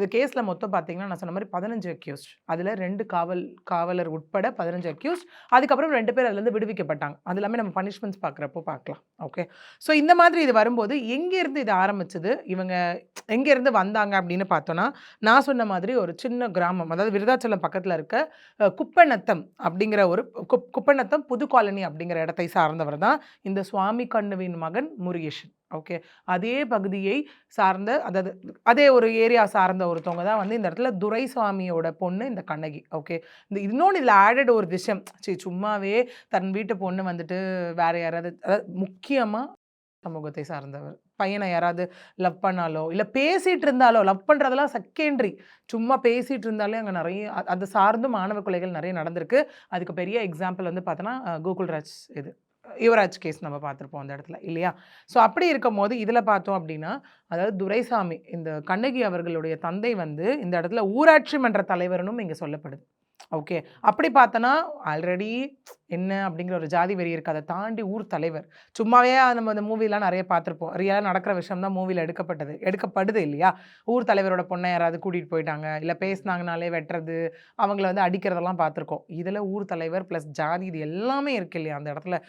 இது கேஸில் மொத்தம் பார்த்தீங்கன்னா நான் சொன்ன மாதிரி பதினஞ்சு அக்யூஸ்ட் அதில் ரெண்டு காவல் காவலர் உட்பட பதினஞ்சு அக்யூஸ்ட் அதுக்கப்புறம் ரெண்டு பேர் அதுலேருந்து விடுவிக்கப்பட்டாங்க. அது எல்லாமே நம்ம பனிஷ்மெண்ட்ஸ் பார்க்குறப்போ பார்க்கலாம் ஓகே ஸோ இந்த மாதிரி இது வரும்போது எங்கேருந்து இது ஆரம்பிச்சது? இவங்க எங்கேருந்து வந்தாங்க அப்படின்னு பார்த்தோன்னா நான் சொன்ன மாதிரி ஒரு சின்ன கிராமம். அதாவது விருதாச்சலம் பக்கத்தில் இருக்க குப்பநத்தம் அப்படிங்கிற ஒரு குப்பநத்தம் புது காலனி அப்படிங்கிற இடத்தை சார்ந்தவர் தான் இந்த சுவாமி கண்ணுவின் மகன் முருகேஷன் ஓகே. அதே பகுதியை சார்ந்த அதாவது அதே ஒரு ஏரியா சார்ந்த ஒருத்தவங்க தான் வந்து இந்த இடத்துல துரைசாமியோட பொண்ணு இந்த கண்ணகி. ஓகே. இந்த இன்னொன்று இதில் ஆடட் ஒரு விஷயம். சரி சும்மாவே தன் வீட்டு பொண்ணு வந்துட்டு வேற யாராவது அதாவது முக்கியமாக சமூகத்தை சார்ந்தவர். பையனை யாராவது லவ் பண்ணாலோ இல்லை பேசிகிட்டு இருந்தாலோ லவ் பண்ணுறதெல்லாம் செகண்டரி சும்மா பேசிகிட்டு இருந்தாலே அங்கே நிறைய அதை அது சார்ந்து மாணவ கொலைகள் நிறைய நடந்திருக்கு. அதுக்கு பெரிய எக்ஸாம்பிள் வந்து பார்த்தோன்னா கோகுல்ராஜ் இது. யுவராஜ் கேஸ் நம்ம பார்த்துருப்போம் அந்த இடத்துல இல்லையா? ஸோ அப்படி இருக்கும் போது இதில் பார்த்தோம் அப்படின்னா அதாவது துரைசாமி இந்த கண்ணகி அவர்களுடைய தந்தை வந்து இந்த இடத்துல ஊராட்சி மன்ற தலைவர்னும் இங்கே சொல்லப்படுது. ஓகே அப்படி பார்த்தோன்னா ஆல்ரெடி என்ன அப்படிங்கிற ஒரு ஜாதி வெறி இருக்குது அதை தாண்டி ஊர் தலைவர். சும்மாவே நம்ம அந்த மூவிலாம் நிறைய பார்த்துருப்போம். ரியலாக நடக்கிற விஷயம் தான் மூவியில் எடுக்கப்பட்டது. எடுக்கப்படுது இல்லையா? ஊர் தலைவரோட பொண்ணை யாராவது கூட்டிகிட்டு போயிட்டாங்க இல்லை பேசினாங்கனாலே வெட்டுறது அவங்கள வந்து அடிக்கிறதெல்லாம் பார்த்துருக்கோம். இதில் ஊர் தலைவர் ப்ளஸ் ஜாதி இது எல்லாமே இருக்கு இல்லையா? அந்த இடத்துல.